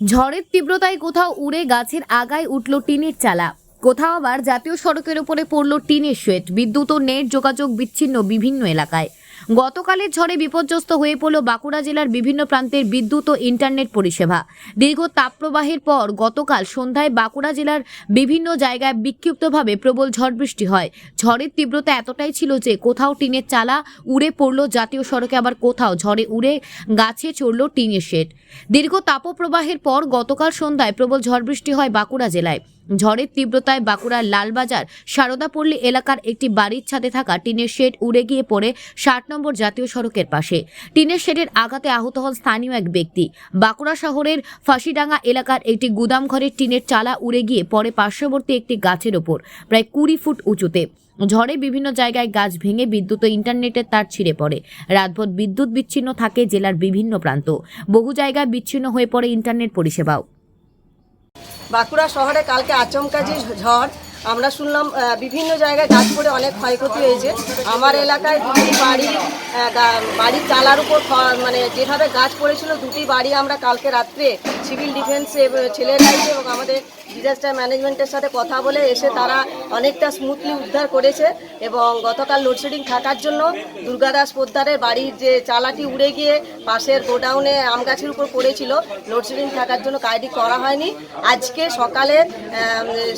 ঝড়ের তীব্রতায় কোথাও উড়ে গাছের আগায় উঠল টিনের চালা। কোথাও আবার জাতীয় সড়কের উপরে পড়ল টিনের শেড বিদ্যুৎ ও নেট যোগাযোগ বিচ্ছিন্ন বিভিন্ন এলাকায়। গতকালের ঝড়ে বিপর্যস্ত হয়ে পড়ল বাঁকুড়া জেলার বিভিন্ন প্রান্তের বিদ্যুৎ ও ইন্টারনেট পরিষেবা। দীর্ঘ তাপপ্রবাহের পর গতকাল সন্ধ্যায় বাঁকুড়া জেলার বিভিন্ন জায়গায় বিক্ষিপ্তভাবে প্রবল ঝড় বৃষ্টি হয়। ঝড়ের তীব্রতা এতটাই ছিল যে কোথাও টিনের চালা উড়ে পড়ল জাতীয় সড়কে, আবার কোথাও ঝড়ে উড়ে গাছে চড়ল টিনের শেড। দীর্ঘ তাপপ্রবাহের পর গতকাল সন্ধ্যায় প্রবল ঝড় বৃষ্টি হয় বাঁকুড়া জেলায়। ঝড়ের তীব্রতায় বাঁকুড়ার লালবাজার, সারদাপল্লী এলাকার একটি বাড়ির ছাদে থাকা টিনের শেড উড়ে গিয়ে পড়ে ষাট নম্বর জাতীয় সড়কের পাশে। টিনের শেডের আঘাতে আহত হন স্থানীয় এক ব্যক্তি। বাঁকুড়া শহরের ফাঁসিডাঙ্গা এলাকার একটি গুদাম ঘরের টিনের চালা উড়ে গিয়ে পড়ে পার্শ্ববর্তী একটি গাছের ওপর, প্রায় কুড়ি ফুট উঁচুতে। ঝড়ে বিভিন্ন জায়গায় গাছ ভেঙে বিদ্যুৎ ও ইন্টারনেটের তার ছিঁড়ে পড়ে। রাতভর বিদ্যুৎ বিচ্ছিন্ন থাকে জেলার বিভিন্ন প্রান্ত। বহু জায়গায় বিচ্ছিন্ন হয়ে পড়ে ইন্টারনেট পরিষেবাও। বাঁকুড়া শহরে কালকে আচমকা যে ঝড়, আমরা শুনলাম বিভিন্ন জায়গায় গাছ পড়ে অনেক ক্ষয়ক্ষতি হয়েছে। আমার এলাকায় দুটি বাড়ি বাড়ির চালার উপর মানে যেভাবে গাছ পড়েছিল, দুটি বাড়ি আমরা কালকে রাত্রে সিভিল ডিফেন্সে ছেলেরা এবং আমাদের ডিজাস্টার ম্যানেজমেন্টের সাথে কথা বলে এসে তারা অনেকটা স্মুথলি উদ্ধার করেছে এবং গতকাল লোডশেডিং থাকার জন্য দুর্গাদাস পোদ্দারের বাড়ির যে চালাটি উড়ে গিয়ে পাশের গোডাউনে আম গাছের উপর পড়েছিল। লোডশেডিং থাকার জন্য কাজটি করা হয়নি। আজকে সকালে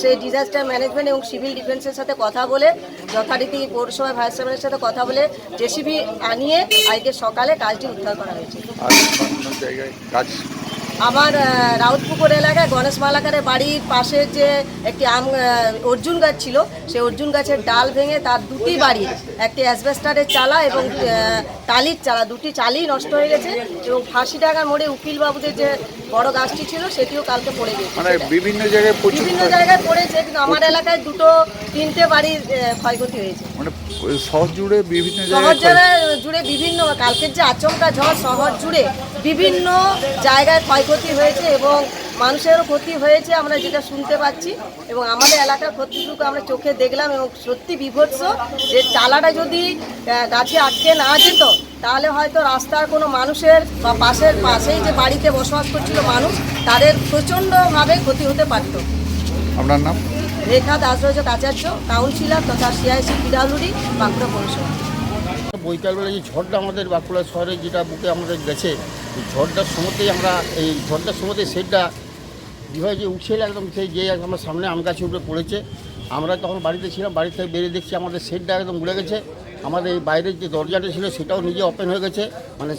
সেই ডিজাস্টার ম্যানেজমেন্ট এবং সিভিল ডিফেন্সের সাথে কথা বলে, যথারীতি পৌরসভা ভাইস চেয়ারম্যানের সাথে কথা বলে জেসিবি আনিয়ে আজকে সকালে কাজটি উদ্ধার করা হয়েছে। জায়গায় কাজ আমার রাউতপুকুর এলাকায় গণেশ মালাকারের বাড়ির পাশে যে একটি আম অর্জুন গাছ ছিল সেই অর্জুন গাছের ডাল ভেঙে তার দুটি বাড়ি একটি অ্যাসবেস্টারের চালা এবং টালির চালা দুটি চালই নষ্ট হয়ে গেছে এবং ফাঁসি টাকার মোড়ে উকিলবাবুদের যে বড় গাছটি ছিল সেটিও কালকে পড়ে গেছে। মানে বিভিন্ন জায়গায় বিভিন্ন জায়গায় পড়েছে কিন্তু আমার এলাকায় দুটো তিনটে বাড়ির ক্ষয়ক্ষতি হয়েছে। মানে শহর জুড়ে বিভিন্ন শহর জুড়ে বিভিন্ন কালকের যে আচমকা ঝড় শহর জুড়ে বিভিন্ন জায়গায় ক্ষয়ক্ষতি হয়েছে এবং মানুষেরও ক্ষতি হয়েছে আমরা যেটা শুনতে পাচ্ছি। এবং আমাদের এলাকার ক্ষতিটুকু আমরা চোখে দেখলাম এবং সত্যি বিভৎস যে চালাটা যদি গাছে আটকে না যেত তাহলে হয়তো রাস্তার কোনো মানুষের বা পাশের পাশেই যে বাড়িতে বসবাস করছিল মানুষ তাদের প্রচণ্ডভাবে ক্ষতি হতে পারত। আপনার নাম? রেখা দাসরাজ আচার্য কাউন্সিলর তথা সিআইসি পিডাবলুডি বাঁকুড়া পৌরসভা। বৈকালবেলা যে ঝড়টা আমাদের বাঁকুড়া শহরে যেটা বুকে আমাদের গেছে ঝড়টার সময়তেই আমরা, এই ঝড়টার সময়তে সেটটা বিভাগ যে উঠছিল একদম সেই যে আমার সামনে আম গাছের উপরে পড়েছে, আমরা তখন বাড়িতে ছিলাম, বাড়ি থেকে বেরিয়ে দেখছি আমাদের সেটটা একদম উড়ে গেছে। আমাদের এই বাইরের যে দরজাটা ছিল সেটাও নিজে ওপেন হয়ে গেছে মানে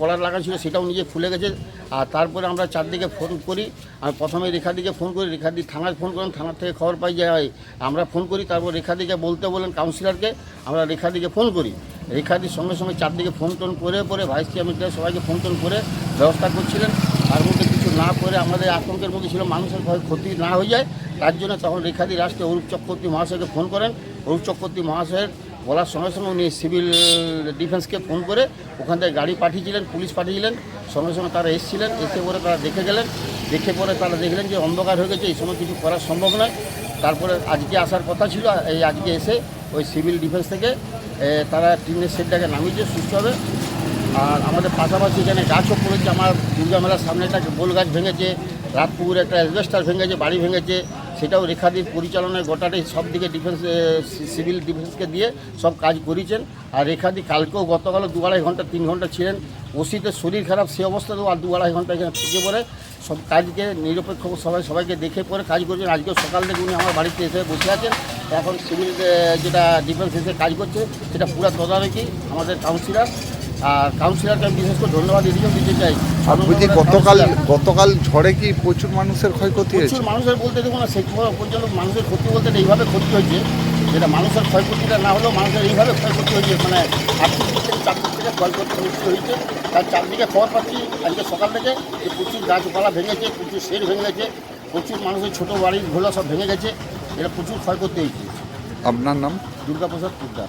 কলার লাগা ছিল সেটাও নিজে খুলে গেছে। আর তারপরে আমরা চারদিকে ফোন করি আমি প্রথমে রেখাদিকে ফোন করি রেখাদি থানায় ফোন করলাম থানার থেকে খবর পাই যে হয়, আমরা ফোন করি। তারপর রেখাদিকে বলতে বলেন কাউন্সিলরকে আমরা রেখাদিকে ফোন করি। রেখাদির সঙ্গে সঙ্গে চারদিকে ফোন টোন করে পরে ভাইস চেয়ারম্যান সবাইকে ফোন টোন করে ব্যবস্থা করছিলেন। তার মধ্যে কিছু না করে আমাদের আতঙ্কের মধ্যে ছিল মানুষের ভয় ক্ষতি না হয়ে যায়। তার জন্য তখন রেখাদি রাষ্ট্রে অরূপ চক্রবর্তী মহাশয়কে ফোন করেন। অরূপ চক্রবর্তী মহাশয়ের বলার সঙ্গে সঙ্গে উনি সিভিল ডিফেন্সকে ফোন করে ওখান থেকে গাড়ি পাঠিয়েছিলেন, পুলিশ পাঠিয়েছিলেন, সঙ্গে সঙ্গে তারা এসেছিলেন, এসে পরে তারা দেখে গেলেন, দেখে পরে তারা দেখলেন যে অন্ধকার হয়ে গেছে, এই সময় কিছু করা সম্ভব নয়। তারপরে আজকে আসার কথা ছিল, এই আজকে এসে ওই সিভিল ডিফেন্স থেকে তারা টিনের সেটটাকে নামিয়েছে সুস্থভাবে আর আমাদের পাশাপাশি এখানে গাছও পড়েছে, আমার দুর্গা মেলার সামনে একটা গোল গাছ ভেঙেছে, রাতপুকুরে একটা অ্যাসবেস্টার ভেঙেছে, বাড়ি ভেঙেছে সেটাও রেখাদির পরিচালনায় গোটাটাই সব দিকে ডিফেন্স সিভিল ডিফেন্সকে দিয়ে সব কাজ করেছেন। আর রেখাদি কালকেও গতকালও দু আড়াই ঘণ্টা, তিন ঘণ্টা ছিলেন। ওসিতে শরীর খারাপ, সে অবস্থাতেও আর দু আড়াই ঘণ্টা এখানে থেকে পরে সব কাজকে নিরপেক্ষ সবাই, সবাইকে দেখে পরে কাজ করছেন। আজকেও সকাল থেকে উনি আমার বাড়িতে এসে বসে আছেন। এখন সিভিল যেটা ডিফেন্স এসে কাজ করছে, সেটা পুরো তদারকি আমাদের কাউন্সিলর আর কাউন্সিলরকে আমি বিশেষ করে ধন্যবাদ এদিকেও দিতে চাই। বলছি গতকাল ঝড়ে কি প্রচুর মানুষের ক্ষয়ক্ষতি হয়েছে? প্রচুর মানুষের বলতে দেখুন না সেই পর্যন্ত মানুষের ক্ষতি বলতে এইভাবে ক্ষতি হয়েছে যেটা মানুষের ক্ষয়ক্ষতিটা না হলেও মানুষের এইভাবে ক্ষয়ক্ষতি হয়েছে মানে আর্থিক দিক থেকে চারদিক থেকে ক্ষয়ক্ষতি হয়েছে তার চারদিকে খবর পাচ্ছি আজকে সকাল থেকে যে প্রচুর গাছপালা ভেঙেছে প্রচুর শেড ভেঙে গেছে প্রচুর মানুষের ছোটো বাড়ি ঘোলা সব ভেঙে গেছে এটা প্রচুর ক্ষয়ক্ষতি হয়েছে। আপনার নাম? দুর্গাপ্রসাদ পুদ্দার।